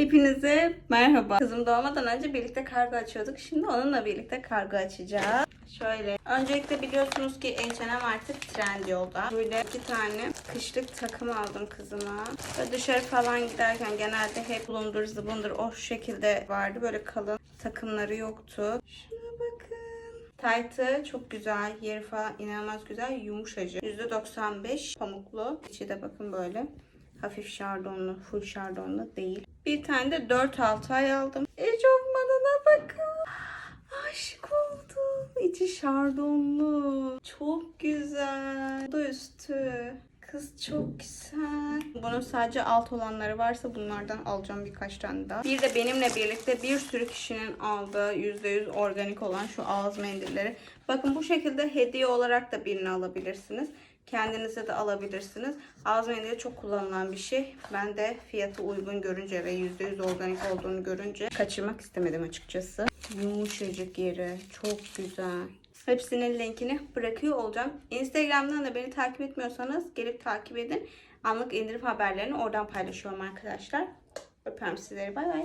Hepinize merhaba. Kızım doğmadan önce birlikte kargo açıyorduk. Şimdi onunla birlikte kargo açacağız. Şöyle. Öncelikle biliyorsunuz ki H&M artık trend yolda. Böyle iki tane kışlık takım aldım kızıma. Ve dışarı falan giderken genelde hep bulundur zıbındır o şekilde vardı. Böyle kalın takımları yoktu. Şuna bakın. Taytı çok güzel. Yeri falan inanılmaz güzel. Yumuşacık. %95 pamuklu. İçi de bakın böyle. Hafif şardonlu, full şardonlu değil. Bir tane de 4-6 ay aldım. Eşofmanına bakın. Aşık oldum. İçi şardonlu. Çok güzel. Bu da üstü. Kız çok güzel. Bunun sadece alt olanları varsa bunlardan alacağım birkaç tane daha. Bir de benimle birlikte bir sürü kişinin aldığı %100 organik olan şu ağız mendilleri. Bakın bu şekilde hediye olarak da birini alabilirsiniz. Kendinize de alabilirsiniz. Ağız mendili çok kullanılan bir şey. Ben de fiyatı uygun görünce ve %100 organik olduğunu görünce kaçırmak istemedim açıkçası. Yumuşacık yeri. Çok güzel. Hepsinin linkini bırakıyor olacağım. Instagram'dan da beni takip etmiyorsanız gelip takip edin. Anlık indirim haberlerini oradan paylaşıyorum arkadaşlar. Öpüyorum sizleri. Bay bay.